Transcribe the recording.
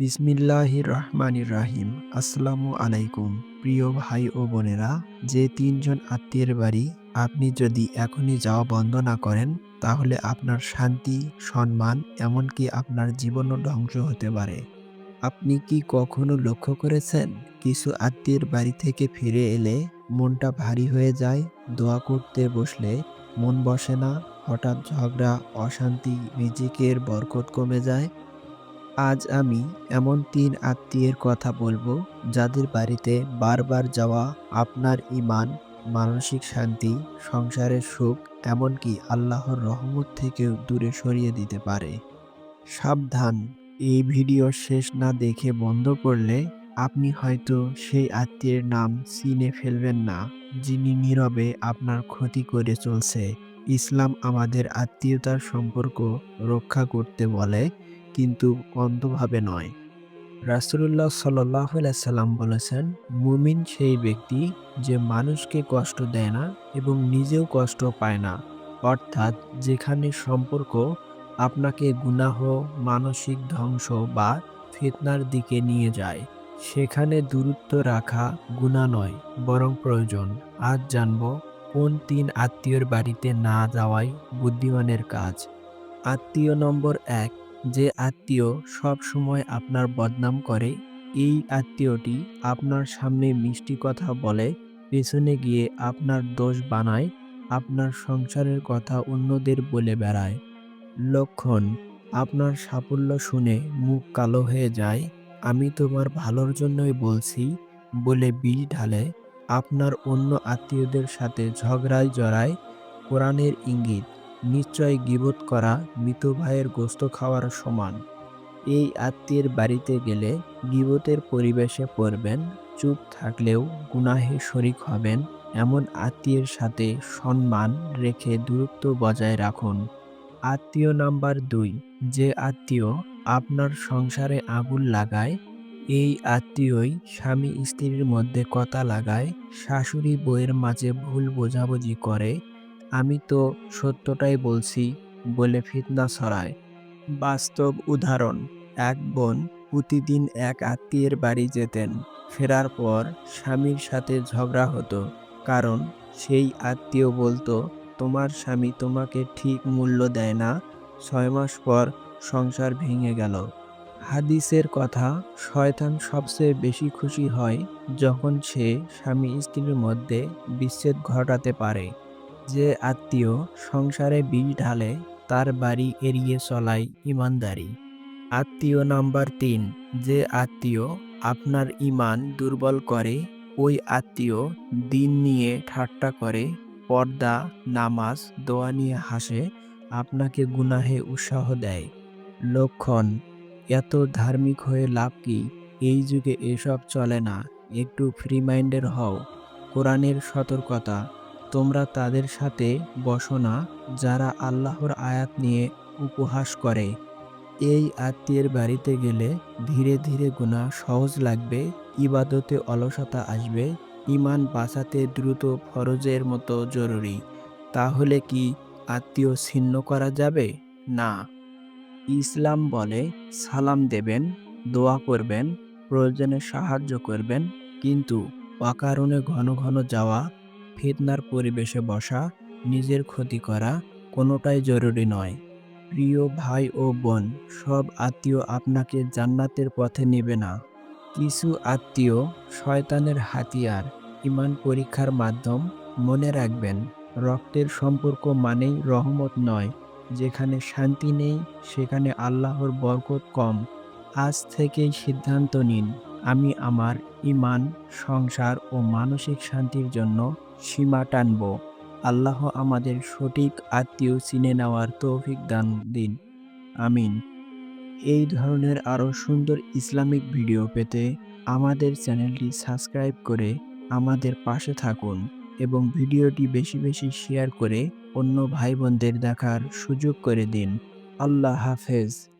বিসমিল্লাহির রহমানির রাহিম আসসালামু আলাইকুম। প্রিয় ভাই ও বোনেরা, যে তিনজন আত্মীয়ের বাড়ি আপনি যদি এখনই যাওয়া বন্ধ না করেন, তাহলে আপনার শান্তি, সম্মান এমনকি আপনার জীবনও ধ্বংস হতে পারে। আপনি কি কখনো লক্ষ্য করেছেন, কিছু আত্মীয়ের বাড়ি থেকে ফিরে এলে মনটা ভারী হয়ে যায়, দোয়া করতে বসলে মন বসে না, হঠাৎ ঝগড়া, অশান্তি, রিজিকের বরকত কমে যায়? আজ আমি এমন তিন আত্মীয়ের কথা বলব যাদের বাড়িতে বারবার যাওয়া, আপনার ইমান মানসিক শান্তি, সংসারের সুখ, এমনকি আল্লাহর রহমত থেকেও দূরে সরিয়ে দিতে পারে। সাবধান, এই ভিডিও শেষ না দেখে বন্ধ করলে আপনি হয়তো সেই আত্মীয়ের নাম চিনে ফেলবেন না, যিনি নীরবে আপনার ক্ষতি করে চলছে। ইসলাম আমাদের আত্মীয়তার সম্পর্ক রক্ষা করতে বলে কিন্তু অন্ধভাবে নয়। রাসুলুল্লাহ সাল্লাহ সাল্লাম বলেছেন, মুমিন সেই ব্যক্তি যে মানুষকে কষ্ট দেয় না এবং নিজেও কষ্ট পায় না। অর্থাৎ যেখানে সম্পর্ক আপনাকে গুনাহ, মানসিক ধ্বংস বা ফিতনার দিকে নিয়ে যায়, সেখানে দূরত্ব রাখা গুণা নয়, বরং প্রয়োজন। আজ জানব, কোন তিন আত্মীয়র বাড়িতে না যাওয়াই বুদ্ধিমানের কাজ? আত্মীয় নম্বর এক যে আত্মীয় সব সময় আপনার বদনাম করে, এই আত্মীয়টি আপনার সামনে মিষ্টি কথা বলে, পেছনে গিয়ে আপনার দোষ বানায়, আপনার সংসারের কথা অন্যদের বলে বেড়ায়। লক্ষণ, আপনার সাফল্য শুনে মুখ কালো হয়ে যায়, আমি তোমার ভালোর জন্যই বলছি, বলে বিষ ঢালে, আপনার অন্য আত্মীয়দের সাথে ঝগড়ায় জড়ায়, কোরআনের ইঙ্গিত। নিশ্চয় গিবত করা মৃত ভাইয়ের গোস্ত খাওয়ার সমান। এই আত্মীয়ের বাড়িতে গেলে গিবতের পরিবেশে পড়বেন, চুপ থাকলেও গুনাহে শরিক হবেন, এমন আত্মীয়ের সাথে সম্মান রেখে দূরত্ব বজায় রাখুন। আত্মীয় নাম্বার দুই, যে আত্মীয় আপনার সংসারে আগুন লাগায়, এই আত্মীয়ই স্বামী স্ত্রীর মধ্যে কথা লাগায়, শাশুড়ি বইয়ের মাঝে ভুল বোঝাবুঝি করে আমি তো সত্যটাই বলছি বলে ফিতনা ছড়ায়। বাস্তব উদাহরণ, এক বোন প্রতিদিন এক আত্মীয়ের বাড়ি যেতেন, ফেরার পর স্বামীর সাথে ঝগড়া হতো, কারণ সেই আত্মীয় বলতো, তোমার স্বামী তোমাকে ঠিক মূল্য দেয় না। ছয় মাস পর সংসার ভেঙে গেল। হাদিসের কথা, শয়তান সবচেয়ে বেশি খুশি হয় যখন সে স্বামী স্ত্রীর মধ্যে বিচ্ছেদ ঘটাতে পারে। যে আত্মীয় সংসারে বিষ ঢালে, তার বাড়ি এড়িয়ে চলায় ইমানদারি। আত্মীয় নাম্বার তিন, যে আত্মীয় আপনার ইমান দুর্বল করে, ওই আত্মীয় দিন নিয়ে ঠাট্টা করে, পর্দা, নামাজ, দোয়া নিয়ে হাসে, আপনাকে গুনাহে উৎসাহ দেয়। লক্ষণ, এত ধার্মিক হয়ে লাভ কি? এই যুগে এসব চলে না, একটু ফ্রি মাইন্ডের হও। কোরআনের সতর্কতা তোমরা তাদের সাথে বসো না, যারা আল্লাহর আয়াত নিয়ে উপহাস করে। এই আত্মীয়ের বাড়িতে গেলে ধীরে ধীরে গুণা সহজ লাগবে, ইবাদতে অলসতা আসবে ইমান বাঁচাতে দ্রুত ফরজের মতো জরুরি। তাহলে কি আত্মীয় ছিন্ন করা যাবে? না। ইসলাম বলে, সালাম দেবেন, দোয়া করবেন, প্রয়োজনে সাহায্য করবেন, কিন্তু অকারণে ঘন ঘন যাওয়া ফিতনার পরিবেশে বসা, নিজের ক্ষতি করা কোনোটাই জরুরি নয়। প্রিয় ভাই ও বোন, সব আত্মীয় আপনাকে জান্নাতের পথে নেবে না। কিছু আত্মীয় শয়তানের হাতিয়ার, ইমান পরীক্ষার মাধ্যম মনে রাখবেন। রক্তের সম্পর্ক মানেই রহমত নয়। যেখানে শান্তি নেই, সেখানে আল্লাহর বরকত কম। আজ থেকেই সিদ্ধান্ত নিন। আমি আমার ইমান সংসার ও মানসিক শান্তির জন্য সীমা টানব। আল্লাহ আমাদের সঠিক আত্মীয় চিনে নেওয়ার তৌফিক দান দিন। আমিন। এই ধরনের আরও সুন্দর ইসলামিক ভিডিও পেতে আমাদের চ্যানেলটি সাবস্ক্রাইব করে আমাদের পাশে থাকুন এবং ভিডিওটি বেশি বেশি শেয়ার করে অন্য ভাই বোনদের দেখার সুযোগ করে দিন। আল্লাহ হাফেজ।